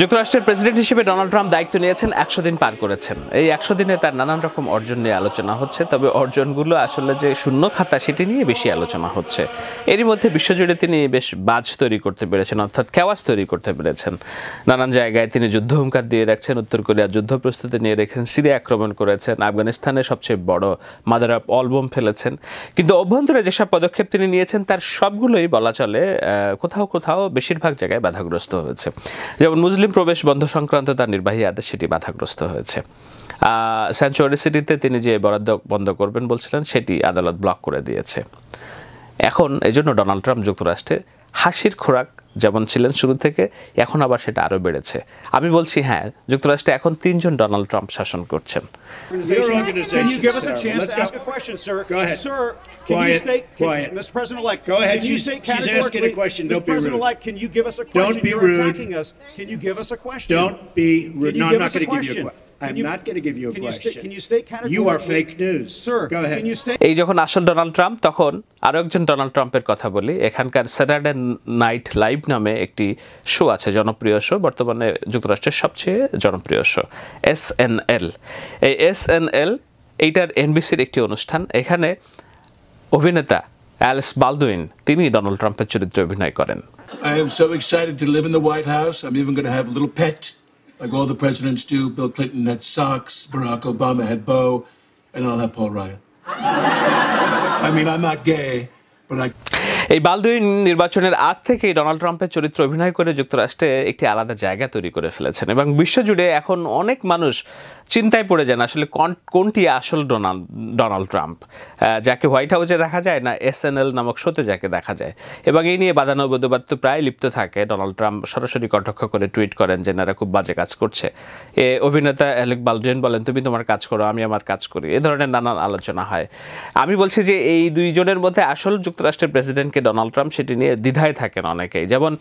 যুক্তরাষ্ট্রের প্রেসিডেন্ট হিসেবে Donald Trump দায়িত্ব নিয়েছেন একশো দিন পার করেছেন। এই একশো দিনে তার নানান রকম অর্জন নিয়ে আলোচনা হচ্ছে, তবে অর্জনগুলো আসলে যে শূন্য খাতা সেটি নিয়ে বেশি আলোচনা হচ্ছে। এরই মধ্যে বিশ্বজুড়ে তিনি বেশ বাজ তৈরি করতে পেরেছেন, অর্থাৎ কেওয়াস তৈরি করতে পেরেছেন। নানান জায়গায় তিনি যুদ্ধ হুঙ্কার দিয়ে রাখছেন, উত্তর কোরিয়া যুদ্ধ প্রস্তুতি নিয়ে রেখেছেন, সিরিয়া আক্রমণ করেছেন, আফগানিস্তানে সবচেয়ে বড় মাদার অফ অলবম ফেলেছেন। কিন্তু অভ্যন্তরে যেসব পদক্ষেপ তিনি নিয়েছেন, তার সবগুলোই বলা চলে কোথাও কোথাও বেশিরভাগ জায়গায় বাধাগ্রস্ত হয়েছে। যেমন মুসলিম প্রবেশ বন্ধ সংক্রান্ত তার নির্বাহী আদেশ সেটি বাধাগ্রস্ত হয়েছে। স্যাঞ্চুয়ারি সিটিতে তিনি যে বরাদ্দ বন্ধ করবেন বলছিলেন, সেটি আদালত ব্লক করে দিয়েছে। এখন এজন্য ডোনাল্ড ট্রাম্প যুক্তরাষ্ট্রে হাসির খোরাক যেমন ছিলেন শুরু থেকে এখন আবার সেটা আরও বেড়েছে আমি বলছি হ্যাঁ যুক্তরাষ্ট্রে এখন তিনজন ডোনাল্ড ট্রাম্প শাসন করছেন Can organization, you question, Quiet, state, can, quiet. Mr. President-elect, Go ahead. can you She's- state she's asking a question. Mr. Don't be rude. President-elect, can you give us a Don't be You're rude. attacking us. Can you give us a question? Don't be rude. No, I'm not going to give you a question? এই যখন আসল Donald Trump তখন আরও একজন Donald ট্রাম্পের কথা বলি। এখানকার স্যাটারডে নাইট লাইভ নামে একটি শো আছে জনপ্রিয় শো বর্তমানে যুক্তরাষ্ট্রের সবচেয়ে জনপ্রিয় শো এস এন এল এই এস এন এল এইটার এন এনবিসির একটি অনুষ্ঠান। এখানে অভিনেতা অ্যালিস বালদুইন তিনি ডোনাল্ড ট্রাম্পের চরিত্রে অভিনয় করেন। I am so excited to live in the White House. I'm even going to have a little pet. Like all the presidents do. Bill Clinton had socks, Barack Obama had bow, and I'll have Paul Ryan. I mean, I'm not gay, but I এই বালদুইন নির্বাচনের আগ থেকেই Donald ট্রাম্পের চরিত্র অভিনয় করে যুক্তরাষ্ট্রে একটি আলাদা জায়গা তৈরি করে ফেলেছেন এবং বিশ্বজুড়ে এখন অনেক মানুষ চিন্তায় পড়ে যান আসলে কোন- কোনটি আসল ডোনাল্ড ডোনাল্ড ট্রাম্প। যাকে হোয়াইট হাউসে দেখা যায় না এস নামক শোতে যাকে দেখা যায়। এবং এই নিয়ে বাদানুবাদ তো প্রায় লিপ্ত থাকে। ডোনাল্ড ট্রাম্প সরাসরি কটাক্ষ করে টুইট করেন যে এনারা খুব বাজে কাজ করছে। এ অভিনেতা অ্যালেক বালডুইন বলেন, তুমি তোমার কাজ করো, আমি আমার কাজ করি। এ ধরনের নানান আলোচনা হয়। আমি বলছি যে, এই দুইজনের মধ্যে আসল যুক্তরাষ্ট্রের প্রেসিডেন্টকে ডোনাল্ড ট্রাম্প সেটি নিয়ে দ্বিধায় থাকেন অনেকেই। যেমন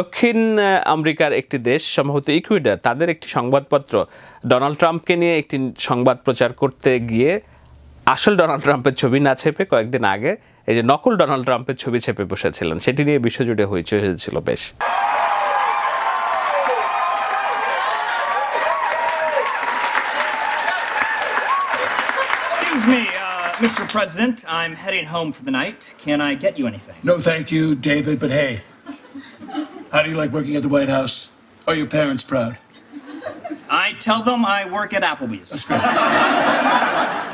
দক্ষিণ আমেরিকার একটি দেশ সম্ভবত ইকুইডার তাদের একটি সংবাদপত্র। ডোনাল্ড ট্রাম্পকে নিয়ে একটি সংবাদ প্রচার করতে গিয়ে আসল ডোনাল্ড ট্রাম্পের ছবি না ছেপে কয়েকদিন আগে এই যে নকল ডোনাল্ড ট্রাম্পের ছবি ছেপে বসেছিলেন সেটি নিয়ে বিশ্বজুড়ে হইচই হয়েছিল বেশ। Me, Mr. President. I'm heading home for the night. Can I get you anything? no thank you, David, but hey, how do you like working at the White House? Are your parents proud? I tell them I work at Applebee's.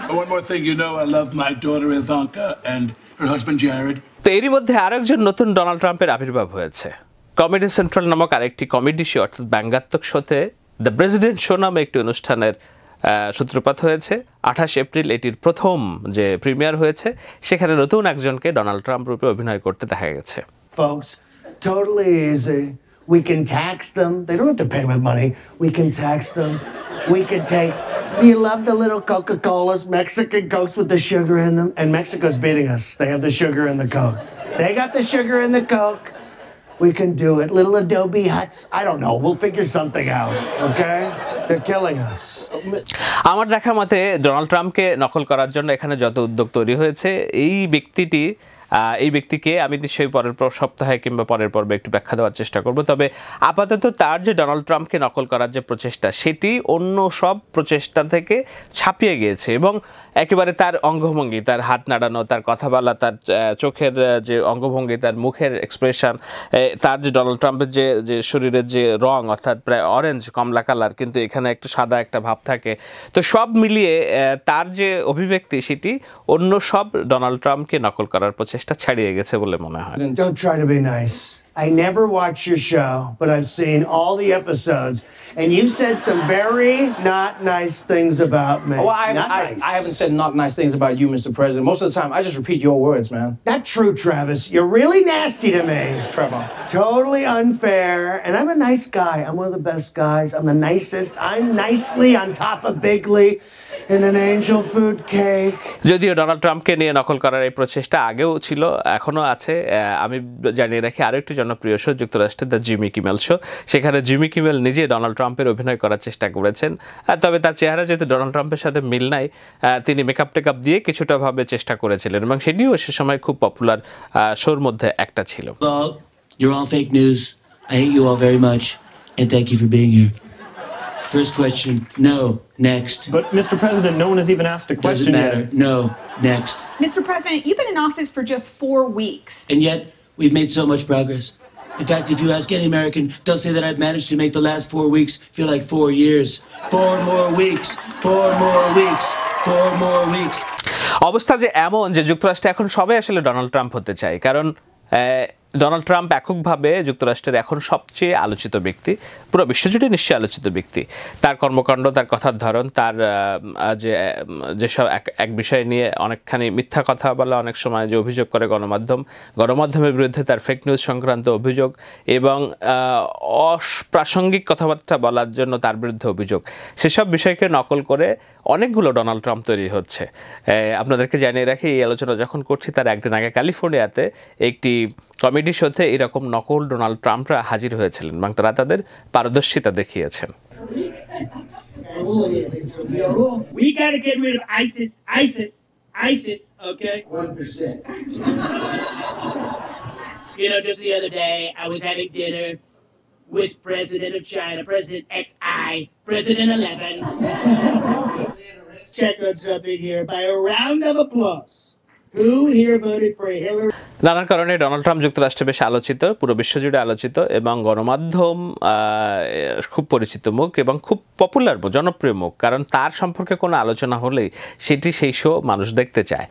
Oh, one more thing, you know, I love my daughter Ivanka and her husband Jared. তো এরই মধ্যে আরেকজন নতুন Donald ট্রাম্পের আবির্ভাব হয়েছে comedy central নামক আরেকটি কমেডি শো অর্থাৎ ব্যঙ্গাত্মক শোতে দ্য প্রেসিডেন্ট শো নামে একটি অনুষ্ঠানের সূত্রপাত হয়েছে আঠাশ এপ্রিল এটির প্রথম যে প্রিমিয়ার হয়েছে সেখানে নতুন একজনকে ডোনাল্ড ট্রাম্প রূপে অভিনয় করতে দেখা গেছে folks. Totally easy. We can tax them. They don't have to pay with money. We can tax them. We can take. Do you love the little Coca Colas, Mexican Cokes with the sugar in them? And Mexico's beating us. They have the sugar in the Coke. They got the sugar in the Coke. We can do it. Little Adobe huts. I don't know. We'll figure something out. Okay? They're killing us. আমার দেখার মতে Donald ট্রাম্পকে নকল করার জন্য এখানে যত উদ্যোগ তৈরি হয়েছে এই ব্যক্তিটি এই ব্যক্তিকে আমি নিশ্চয়ই পরের পর সপ্তাহে কিংবা পরের পর্বে একটু ব্যাখ্যা দেওয়ার চেষ্টা করব। তবে আপাতত তার যে ডোনাল্ড ট্রাম্পকে নকল করার যে প্রচেষ্টা, সেটি অন্য সব প্রচেষ্টা থেকে ছাপিয়ে গিয়েছে এবং একেবারে তার অঙ্গভঙ্গি, তার হাত নাড়ানো, তার কথা বলা, তার চোখের যে অঙ্গভঙ্গি, তার মুখের এক্সপ্রেশন তার যে ডোনাল্ড ট্রাম্পের যে যে শরীরের যে রং, অর্থাৎ প্রায় অরেঞ্জ কমলা কালার কিন্তু এখানে একটা সাদা একটা ভাব থাকে। তো সব মিলিয়ে তার যে অভিব্যক্তি, সেটি অন্য সব ডোনাল্ড ট্রাম্পকে নকল করার প্রচেষ্টা ছাড়িয়ে গেছে বলে মনে হয় Don't try to be nice. I never watch your show, but I've seen all the episodes, and you've said some very not nice things about me. Well, I, not I, nice. I haven't said not nice things about you, Mr. President. Most of the time, I just repeat your words, man. Not true, Travis. You're really nasty to me. Trevor. Totally unfair. And I'm a nice guy. I'm one of the best guys. I'm the nicest. I'm nicely on top of Bigley In an angel food cake. যদিও Donald ট্রাম্পকে নিয়ে নকল করার এই প্রচেষ্টা আগেও ছিল এখনও আছে আমি জানিয়ে রাখি আরও একটি জনপ্রিয় শো যুক্তরাষ্ট্রের দ্য জিমি কিমেল শো সেখানে জিমি কিমেল নিজে ডোনাল্ড ট্রাম্পের অভিনয় করার চেষ্টা করেছেন তবে তার চেহারা যেহেতু ডোনাল্ড ট্রাম্পের সাথে মিল নাই তিনি মেকআপ টেকআপ দিয়ে কিছুটা ভাবে চেষ্টা করেছিলেন এবং সেটিও সে সময় খুব পপুলার শোর মধ্যে একটা ছিল you're all fake news. I hate you all very much. and thank you for being here. First question, no. Next. But, Mr. President, no one has even asked a Doesn't question matter. yet. No. Next. Mr. President, you've been in office for just four weeks. And yet, we've made so much progress. In fact, if you ask any American, they'll say that I've managed to make the last four weeks feel like four years. Four more weeks. Four more weeks. Four more weeks. অবস্থা যে এমন যে যুক্তরাষ্ট্রে এখন সবাই আসলে Donald Trump হতে চায় কারণ আহ, ডোনাল্ড ট্রাম্প এককভাবে যুক্তরাষ্ট্রের এখন সবচেয়ে আলোচিত ব্যক্তি, পুরো বিশ্বজুড়ে নিশ্চয়ই আলোচিত ব্যক্তি। তার কর্মকাণ্ড, তার কথার ধরন, তার যে, যেসব এক এক বিষয় নিয়ে অনেকখানি মিথ্যা কথা বলা, অনেক সময় যে অভিযোগ করে গণমাধ্যম, গণমাধ্যমের বিরুদ্ধে তার ফেক নিউজ সংক্রান্ত অভিযোগ এবং অপ্রাসঙ্গিক কথাবার্তা বলার জন্য তার বিরুদ্ধে অভিযোগ। সেসব বিষয়কে নকল করে অনেকগুলো ডোনাল্ড ট্রাম্প তৈরি হচ্ছে। আপনাদেরকে জানিয়ে রাখি এই আলোচনা যখন করছি তার একদিন আগে ক্যালিফোর্নিয়াতে একটি কমেডি শোতে এরকম নকল ডোনাল্ড ট্রাম্পরা হাজির হয়েছিলেন এবং তারা তাদের পারদর্শিতা দেখিয়েছেন। With President of China, President XI, President 11. Check on something here by a round of applause. নানান কারণে ডোনাল্ড ট্রাম্প যুক্তরাষ্ট্রে বেশ আলোচিত, পুরো বিশ্বজুড়ে আলোচিত এবং গণমাধ্যম খুব পরিচিত মুখ এবং খুব পপুলার জনপ্রিয় মুখ। কারণ তার সম্পর্কে কোনো আলোচনা হলেই সেটি সেই শো মানুষ দেখতে চায়।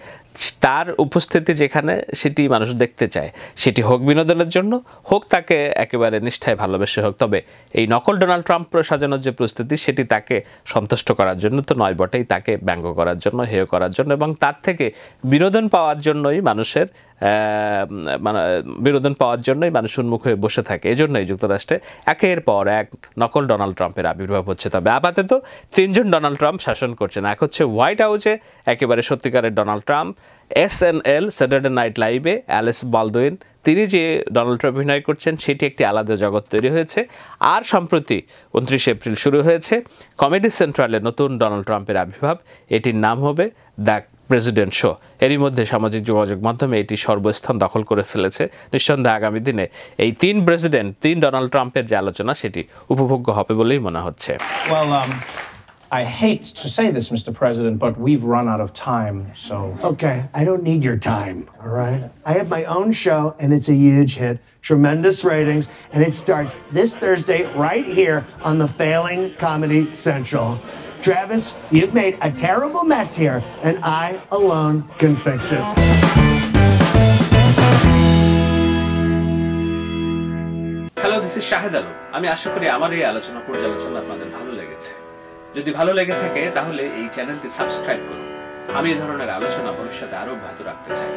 তার উপস্থিতি যেখানে, সেটি মানুষ দেখতে চায়। সেটি হোক বিনোদনের জন্য, হোক তাকে একেবারে নিষ্ঠায় ভালোবেসে হোক। তবে এই নকল ডোনাল্ড ট্রাম্প সাজানোর যে প্রস্তুতি, সেটি তাকে সন্তুষ্ট করার জন্য তো নয় বটেই, তাকে ব্যঙ্গ করার জন্য, হেয় করার জন্য এবং তার থেকে বিনোদন পাওয়ার জন্যই মানুষের মানে বিনোদন পাওয়ার জন্যই মানুষ উন্মুখ হয়ে বসে থাকে। এই জন্যই যুক্তরাষ্ট্রে একের পর এক নকল ডোনাল্ড ট্রাম্পের আবির্ভাব হচ্ছে। তবে আপাতত তিনজন ডোনাল্ড ট্রাম্প শাসন করছেন। এক হচ্ছে হোয়াইট হাউসে একেবারে সত্যিকারের Donald Trump S N L Saturday Night লাইভে অ্যালেস বালদুইন তিনি যে ডোনাল্ড ট্রাম্প অভিনয় করছেন সেটি একটি আলাদা জগৎ তৈরি হয়েছে। আর সম্প্রতি উনত্রিশে এপ্রিল শুরু হয়েছে কমেডি সেন্ট্রালে নতুন ডোনাল্ড ট্রাম্পের আবির্ভাব। এটির নাম হবে দ্য প্রেসিডেন্ট শো এরই মধ্যে সামাজিক যোগাযোগ মাধ্যমে এটি সর্বস্থান দখল করে ফেলেছে। নিঃসন্দেহে আগামী দিনে এই তিন প্রেসিডেন্ট তিন ডোনাল্ড ট্রাম্পের যে আলোচনা সেটি উপভোগ্য হবে বলেই মনে হচ্ছে। Um, I hate to say this, Mr. President, but we've run out of time, so. Okay, I don't need your time, all right? I have my own show, and it's a huge hit, tremendous ratings, and it starts this Thursday right here on the Failing Comedy Central. Travis, you've made a terrible mess here, and I alone can fix it. Hello this is Shahed Alam আমি আশা করি আমার এই আলোচনা পর্যালোচনা আপনাদের ভালো লেগেছে যদি ভালো লেগে থাকে, তাহলে এই চ্যানেলটি সাবস্ক্রাইব করুন। আমি এই ধরনের আলোচনা ভবিষ্যতে আরও অব্যাহত রাখতে চাই।